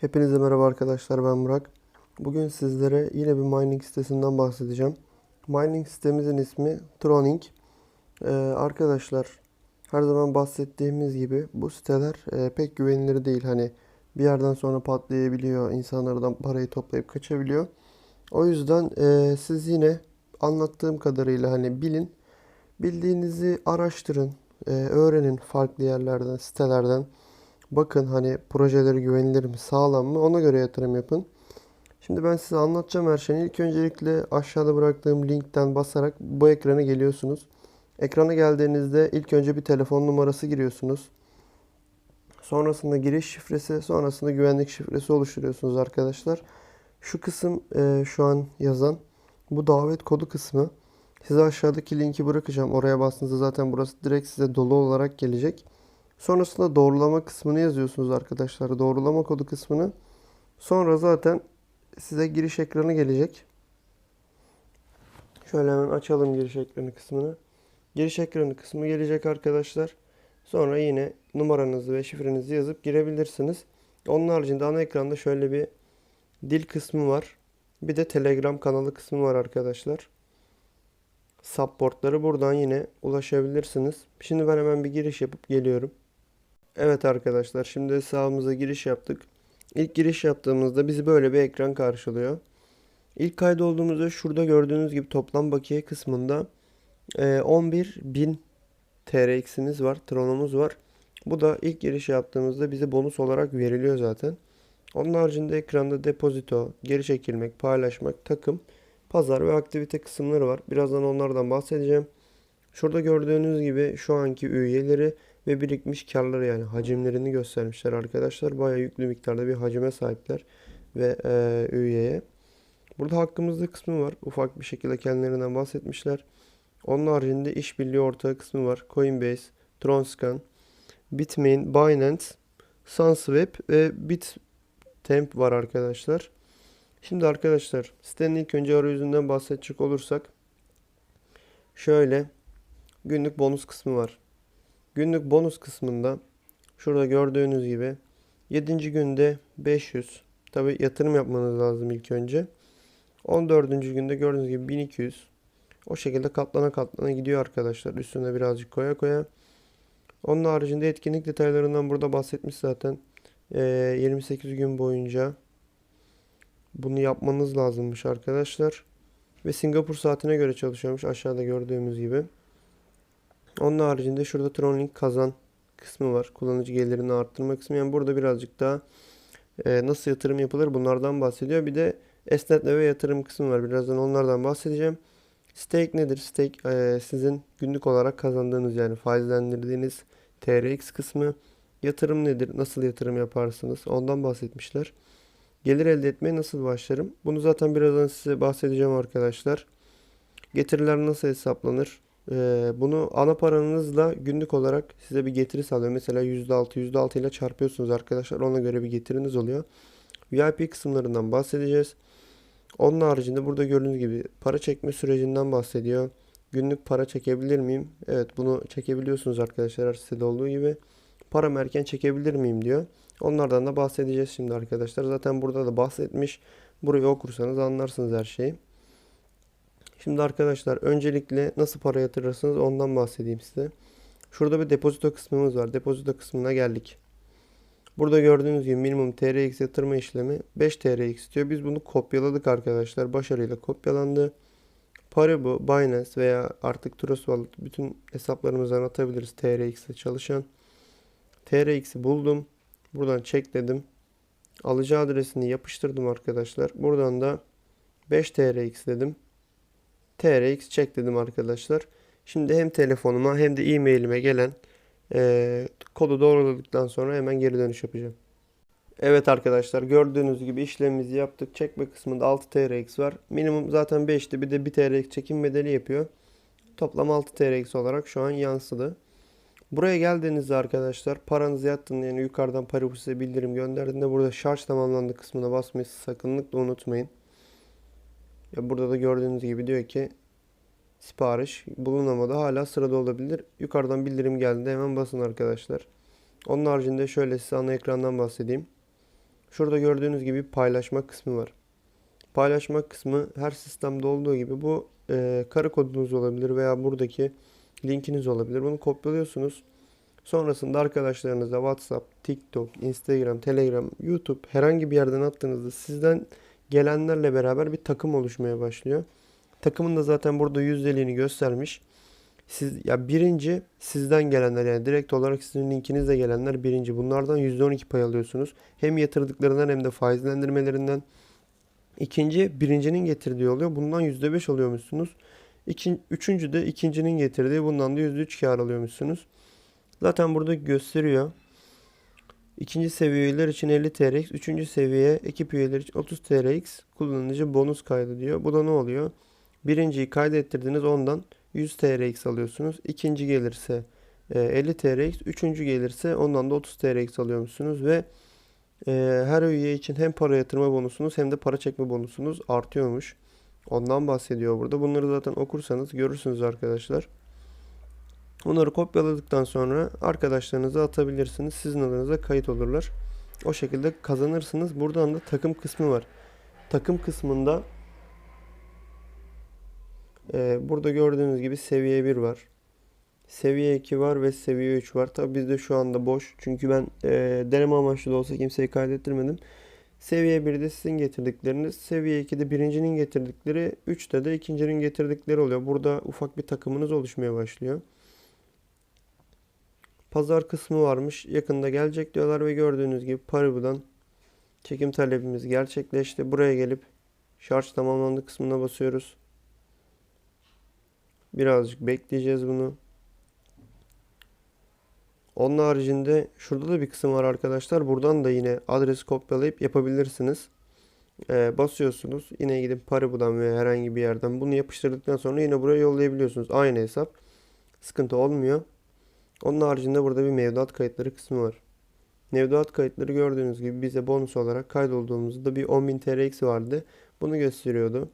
Hepinize merhaba arkadaşlar ben Burak. Bugün sizlere yine bir mining sitesinden bahsedeceğim. Mining sitemizin ismi Troning. Ee, arkadaşlar her zaman bahsettiğimiz gibi bu siteler e, pek güvenilir değil. Hani bir yerden sonra patlayabiliyor, insanlardan parayı toplayıp kaçabiliyor. O yüzden e, siz yine anlattığım kadarıyla hani bilin, bildiğinizi araştırın, e, öğrenin farklı yerlerden, sitelerden. Bakın hani projeleri güvenilir mi, sağlam mı ona göre yatırım yapın. Şimdi ben size anlatacağım her şeyi. İlk öncelikle aşağıda bıraktığım linkten basarak bu ekrana geliyorsunuz. Ekrana geldiğinizde ilk önce bir telefon numarası giriyorsunuz. Sonrasında giriş şifresi, sonrasında güvenlik şifresi oluşturuyorsunuz arkadaşlar. Şu kısım e, şu an yazan bu davet kodu kısmı. Size aşağıdaki linki bırakacağım. Oraya bastığınızda zaten burası direkt size dolu olarak gelecek. Sonrasında doğrulama kısmını yazıyorsunuz arkadaşlar. Doğrulama kodu kısmını. Sonra zaten size giriş ekranı gelecek. Şöyle hemen açalım giriş ekranı kısmını. Giriş ekranı kısmı gelecek arkadaşlar. Sonra yine numaranızı ve şifrenizi yazıp girebilirsiniz. Onun haricinde ana ekranda şöyle bir dil kısmı var. Bir de Telegram kanalı kısmı var arkadaşlar. Supportları buradan yine ulaşabilirsiniz. Şimdi ben hemen bir giriş yapıp geliyorum. Evet arkadaşlar şimdi hesabımıza giriş yaptık. İlk giriş yaptığımızda bizi böyle bir ekran karşılıyor. İlk kaydolduğumuzda şurada gördüğünüz gibi toplam bakiye kısmında e, 11.000 TRX'imiz var, Tron'umuz var. Bu da ilk giriş yaptığımızda bize bonus olarak veriliyor zaten. Onun haricinde ekranda depozito, geri çekilmek, paylaşmak, takım, pazar ve aktivite kısımları var. Birazdan onlardan bahsedeceğim. Şurada gördüğünüz gibi şu anki üyeleri ve birikmiş karları yani hacimlerini göstermişler arkadaşlar. Bayağı yüklü miktarda bir hacime sahipler ve e, üyeye. Burada hakkımızda kısmı var. Ufak bir şekilde kendilerinden bahsetmişler. Onun haricinde işbirliği ortağı kısmı var. Coinbase, Tronscan, Bitmain, Binance, Sunswap ve Bittemp var arkadaşlar. Şimdi arkadaşlar sitenin ilk önce arayüzünden bahsedecek olursak şöyle günlük bonus kısmı var. Günlük bonus kısmında şurada gördüğünüz gibi 7. günde 500. Tabi yatırım yapmanız lazım ilk önce. 14. günde gördüğünüz gibi 1200. O şekilde katlana katlana gidiyor arkadaşlar. Üstüne birazcık koya koya. Onun haricinde etkinlik detaylarından burada bahsetmiş zaten. Ee, 28 gün boyunca bunu yapmanız lazımmış arkadaşlar. Ve Singapur saatine göre çalışıyormuş aşağıda gördüğümüz gibi. Onun haricinde şurada Tronlink kazan kısmı var. Kullanıcı gelirini arttırma kısmı. Yani burada birazcık daha e, nasıl yatırım yapılır bunlardan bahsediyor. Bir de esnetme ve yatırım kısmı var. Birazdan onlardan bahsedeceğim. Stake nedir? Stake e, sizin günlük olarak kazandığınız yani faizlendirdiğiniz TRX kısmı. Yatırım nedir? Nasıl yatırım yaparsınız? Ondan bahsetmişler. Gelir elde etmeye nasıl başlarım? Bunu zaten birazdan size bahsedeceğim arkadaşlar. Getiriler nasıl hesaplanır? Ee, bunu ana paranızla günlük olarak size bir getiri sağlıyor. Mesela %6, %6 ile çarpıyorsunuz arkadaşlar. Ona göre bir getiriniz oluyor. VIP kısımlarından bahsedeceğiz. Onun haricinde burada gördüğünüz gibi para çekme sürecinden bahsediyor. Günlük para çekebilir miyim? Evet bunu çekebiliyorsunuz arkadaşlar her sitede olduğu gibi. Param erken çekebilir miyim diyor. Onlardan da bahsedeceğiz şimdi arkadaşlar. Zaten burada da bahsetmiş. Burayı okursanız anlarsınız her şeyi. Şimdi arkadaşlar öncelikle nasıl para yatırırsınız ondan bahsedeyim size. Şurada bir depozito kısmımız var. Depozito kısmına geldik. Burada gördüğünüz gibi minimum TRX yatırma işlemi 5 TRX istiyor. Biz bunu kopyaladık arkadaşlar. Başarıyla kopyalandı. Para bu Binance veya artık Trust Wallet bütün hesaplarımızdan atabiliriz TRX ile çalışan. TRX'i buldum. Buradan çek dedim. Alıcı adresini yapıştırdım arkadaşlar. Buradan da 5 TRX dedim. TRX çek dedim arkadaşlar. Şimdi hem telefonuma hem de e-mailime gelen e, kodu doğruladıktan sonra hemen geri dönüş yapacağım. Evet arkadaşlar gördüğünüz gibi işlemimizi yaptık. Çekme kısmında 6 TRX var. Minimum zaten 5'ti. Bir de 1 TRX çekim bedeli yapıyor. Toplam 6 TRX olarak şu an yansıdı. Buraya geldiğinizde arkadaşlar paranızı yattığında yani yukarıdan para size bildirim gönderdiğinde burada şarj tamamlandı kısmına basmayı sakınlıkla unutmayın. Ya burada da gördüğünüz gibi diyor ki sipariş bulunamadı. Hala sırada olabilir. Yukarıdan bildirim geldiğinde hemen basın arkadaşlar. Onun haricinde şöyle size ana ekrandan bahsedeyim. Şurada gördüğünüz gibi paylaşma kısmı var. Paylaşma kısmı her sistemde olduğu gibi bu e, kare kodunuz olabilir veya buradaki linkiniz olabilir. Bunu kopyalıyorsunuz. Sonrasında arkadaşlarınıza WhatsApp, TikTok, Instagram, Telegram, YouTube herhangi bir yerden attığınızda sizden gelenlerle beraber bir takım oluşmaya başlıyor. Takımın da zaten burada yüzdeliğini göstermiş. Siz ya birinci sizden gelenler yani direkt olarak sizin linkinizle gelenler birinci. Bunlardan %12 pay alıyorsunuz. Hem yatırdıklarından hem de faizlendirmelerinden. İkinci birincinin getirdiği oluyor. Bundan %5 alıyormuşsunuz. İkin, üçüncü de ikincinin getirdiği bundan da %3 kar alıyormuşsunuz. Zaten burada gösteriyor. İkinci seviye üyeler için 50 TRX, üçüncü seviye ekip üyeleri için 30 TRX kullanıcı bonus kaydı diyor. Bu da ne oluyor? Birinciyi kaydettirdiniz ondan 100 TRX alıyorsunuz. İkinci gelirse e, 50 TRX, üçüncü gelirse ondan da 30 TRX alıyormuşsunuz ve e, her üye için hem para yatırma bonusunuz hem de para çekme bonusunuz artıyormuş. Ondan bahsediyor burada. Bunları zaten okursanız görürsünüz arkadaşlar. Bunları kopyaladıktan sonra arkadaşlarınıza atabilirsiniz. Sizin adınıza kayıt olurlar. O şekilde kazanırsınız. Buradan da takım kısmı var. Takım kısmında e, burada gördüğünüz gibi seviye 1 var. Seviye 2 var ve seviye 3 var. Tabi bizde şu anda boş. Çünkü ben e, deneme amaçlı da olsa kimseyi kaydettirmedim. Seviye 1'de sizin getirdikleriniz, seviye 2'de birincinin getirdikleri, 3'te de ikincinin getirdikleri oluyor. Burada ufak bir takımınız oluşmaya başlıyor. Pazar kısmı varmış. Yakında gelecek diyorlar ve gördüğünüz gibi Paribu'dan çekim talebimiz gerçekleşti. Buraya gelip şarj tamamlandı kısmına basıyoruz. Birazcık bekleyeceğiz bunu. Onun haricinde şurada da bir kısım var arkadaşlar. Buradan da yine adresi kopyalayıp yapabilirsiniz. Ee, basıyorsunuz. Yine gidip Paribu'dan veya herhangi bir yerden bunu yapıştırdıktan sonra yine buraya yollayabiliyorsunuz. Aynı hesap. Sıkıntı olmuyor. Onun haricinde burada bir mevduat kayıtları kısmı var. Mevduat kayıtları gördüğünüz gibi bize bonus olarak kaydolduğumuzda bir 10.000 TRX vardı. Bunu gösteriyordu.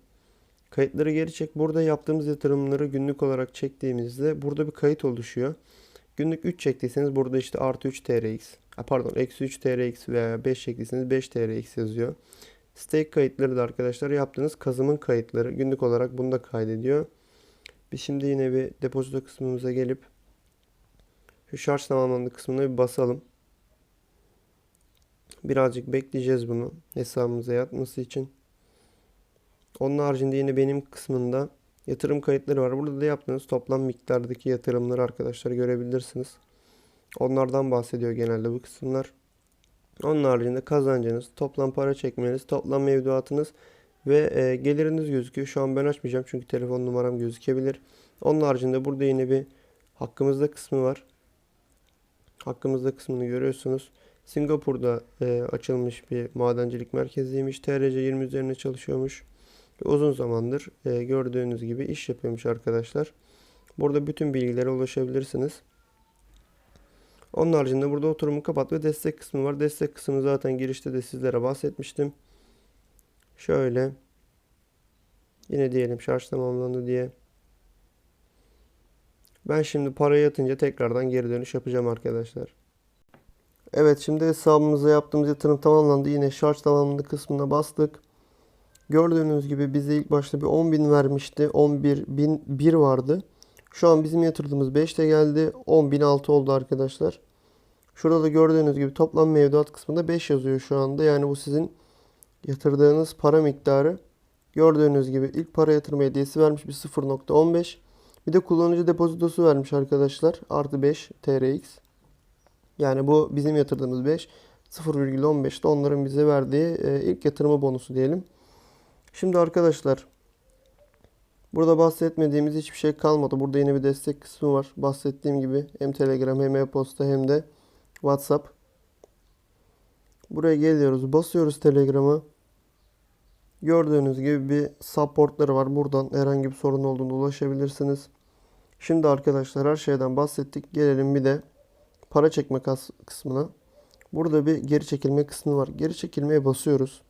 Kayıtları geri çek. Burada yaptığımız yatırımları günlük olarak çektiğimizde burada bir kayıt oluşuyor. Günlük 3 çektiyseniz burada işte artı 3 TRX. Pardon eksi 3 TRX veya 5 çektiyseniz 5 TRX yazıyor. Stake kayıtları da arkadaşlar yaptığınız kazımın kayıtları. Günlük olarak bunu da kaydediyor. Biz şimdi yine bir depozito kısmımıza gelip şu şarj tamamlandı kısmına bir basalım. Birazcık bekleyeceğiz bunu hesabımıza yatması için. Onun haricinde yine benim kısmında yatırım kayıtları var. Burada da yaptığınız toplam miktardaki yatırımları arkadaşlar görebilirsiniz. Onlardan bahsediyor genelde bu kısımlar. Onun haricinde kazancınız, toplam para çekmeniz, toplam mevduatınız ve e, geliriniz gözüküyor. Şu an ben açmayacağım çünkü telefon numaram gözükebilir. Onun haricinde burada yine bir hakkımızda kısmı var. Hakkımızda kısmını görüyorsunuz. Singapur'da e, açılmış bir madencilik merkeziymiş. TRC 20 üzerine çalışıyormuş. Uzun zamandır e, gördüğünüz gibi iş yapıyormuş arkadaşlar. Burada bütün bilgilere ulaşabilirsiniz. Onun haricinde burada oturumu kapat ve destek kısmı var. Destek kısmı zaten girişte de sizlere bahsetmiştim. Şöyle. Yine diyelim şarj tamamlandı diye. Ben şimdi parayı yatınca tekrardan geri dönüş yapacağım arkadaşlar. Evet şimdi hesabımıza yaptığımız yatırım tamamlandı. Yine şarj tamamlandı kısmına bastık. Gördüğünüz gibi bize ilk başta bir 10.000 vermişti. 11.001 vardı. Şu an bizim yatırdığımız 5'te geldi. 10.006 oldu arkadaşlar. Şurada da gördüğünüz gibi toplam mevduat kısmında 5 yazıyor şu anda. Yani bu sizin yatırdığınız para miktarı. Gördüğünüz gibi ilk para yatırma hediyesi vermiş bir 0.15. Bir de kullanıcı depozitosu vermiş arkadaşlar. Artı 5 TRX. Yani bu bizim yatırdığımız 5. 0,15'te onların bize verdiği e, ilk yatırma bonusu diyelim. Şimdi arkadaşlar burada bahsetmediğimiz hiçbir şey kalmadı. Burada yine bir destek kısmı var. Bahsettiğim gibi hem Telegram hem e-posta hem de WhatsApp. Buraya geliyoruz. Basıyoruz Telegram'a. Gördüğünüz gibi bir supportları var. Buradan herhangi bir sorun olduğunda ulaşabilirsiniz. Şimdi arkadaşlar her şeyden bahsettik. Gelelim bir de para çekme kısmına. Burada bir geri çekilme kısmı var. Geri çekilmeye basıyoruz.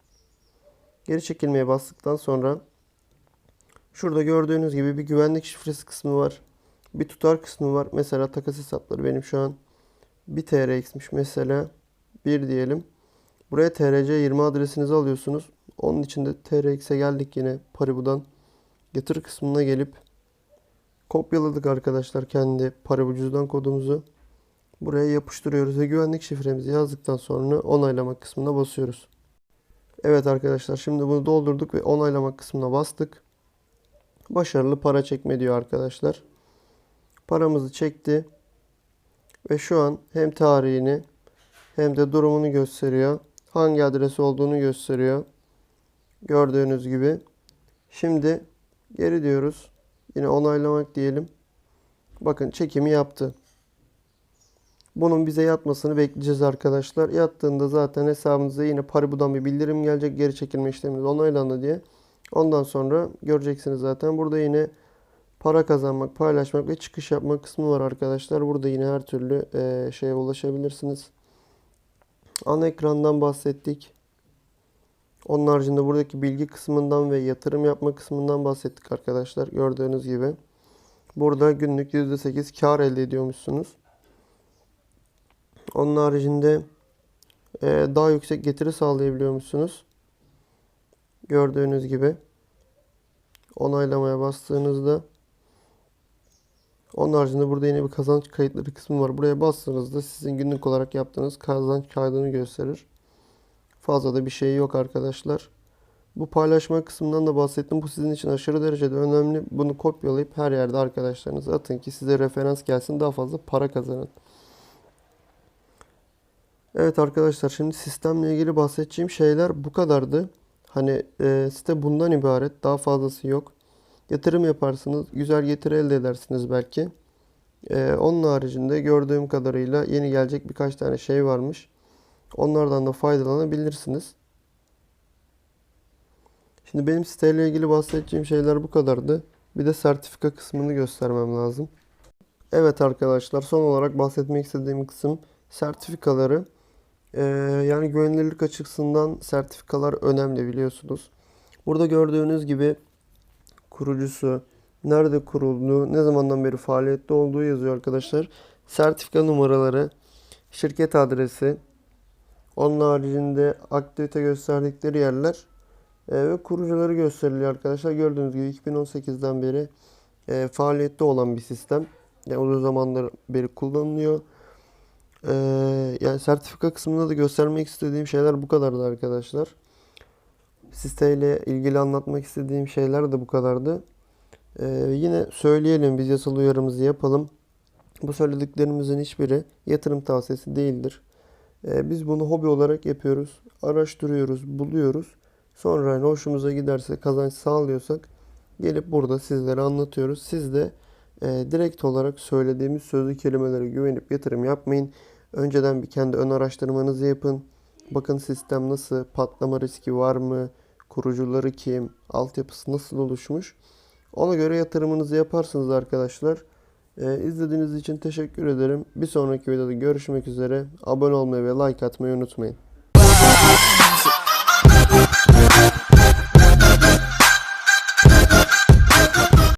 Geri çekilmeye bastıktan sonra şurada gördüğünüz gibi bir güvenlik şifresi kısmı var. Bir tutar kısmı var. Mesela takas hesapları benim şu an 1 TRX'miş mesela. 1 diyelim. Buraya TRC20 adresinizi alıyorsunuz. Onun için de TRX'e geldik yine Paribu'dan. Getir kısmına gelip kopyaladık arkadaşlar kendi Paribu cüzdan kodumuzu. Buraya yapıştırıyoruz ve güvenlik şifremizi yazdıktan sonra onaylama kısmına basıyoruz. Evet arkadaşlar şimdi bunu doldurduk ve onaylama kısmına bastık. Başarılı para çekme diyor arkadaşlar. Paramızı çekti. Ve şu an hem tarihini hem de durumunu gösteriyor. Hangi adresi olduğunu gösteriyor. Gördüğünüz gibi. Şimdi geri diyoruz. Yine onaylamak diyelim. Bakın çekimi yaptı. Bunun bize yatmasını bekleyeceğiz arkadaşlar. Yattığında zaten hesabınıza yine Paribu'dan bir bildirim gelecek. Geri çekilme işleminiz onaylandı diye. Ondan sonra göreceksiniz zaten. Burada yine para kazanmak, paylaşmak ve çıkış yapmak kısmı var arkadaşlar. Burada yine her türlü şeye ulaşabilirsiniz. Ana ekrandan bahsettik. Onun haricinde buradaki bilgi kısmından ve yatırım yapma kısmından bahsettik arkadaşlar. Gördüğünüz gibi. Burada günlük %8 kar elde ediyormuşsunuz. Onun haricinde eee, daha yüksek getiri sağlayabiliyormuşsunuz. Gördüğünüz gibi. Onaylamaya bastığınızda onun haricinde burada yine bir kazanç kayıtları kısmı var. Buraya bastığınızda sizin günlük olarak yaptığınız kazanç kaydını gösterir. Fazla da bir şey yok arkadaşlar. Bu paylaşma kısmından da bahsettim. Bu sizin için aşırı derecede önemli. Bunu kopyalayıp her yerde arkadaşlarınıza atın ki size referans gelsin daha fazla para kazanın. Evet arkadaşlar şimdi sistemle ilgili bahsedeceğim şeyler bu kadardı. Hani e, site bundan ibaret. Daha fazlası yok. Yatırım yaparsınız. Güzel getiri elde edersiniz belki. E, onun haricinde gördüğüm kadarıyla yeni gelecek birkaç tane şey varmış. Onlardan da faydalanabilirsiniz. Şimdi benim siteyle ilgili bahsedeceğim şeyler bu kadardı. Bir de sertifika kısmını göstermem lazım. Evet arkadaşlar son olarak bahsetmek istediğim kısım sertifikaları. Ee, yani güvenilirlik açısından sertifikalar önemli biliyorsunuz. Burada gördüğünüz gibi kurucusu, nerede kurulduğu, ne zamandan beri faaliyette olduğu yazıyor arkadaşlar. Sertifika numaraları, şirket adresi, onun haricinde aktivite gösterdikleri yerler e, ve kurucuları gösteriliyor arkadaşlar. Gördüğünüz gibi 2018'den beri e, faaliyette olan bir sistem. Yani uzun zamandır beri kullanılıyor. E, yani sertifika kısmında da göstermek istediğim şeyler bu kadardı arkadaşlar. Siteyle ilgili anlatmak istediğim şeyler de bu kadardı. E, yine söyleyelim biz yasal uyarımızı yapalım. Bu söylediklerimizin hiçbiri yatırım tavsiyesi değildir. E, biz bunu hobi olarak yapıyoruz. Araştırıyoruz, buluyoruz. Sonra hani hoşumuza giderse, kazanç sağlıyorsak gelip burada sizlere anlatıyoruz. Siz de e, direkt olarak söylediğimiz sözlü kelimelere güvenip yatırım yapmayın. Önceden bir kendi ön araştırmanızı yapın. Bakın sistem nasıl, patlama riski var mı, kurucuları kim, altyapısı nasıl oluşmuş. Ona göre yatırımınızı yaparsınız arkadaşlar. Ee, izlediğiniz için teşekkür ederim. Bir sonraki videoda görüşmek üzere. Abone olmayı ve like atmayı unutmayın.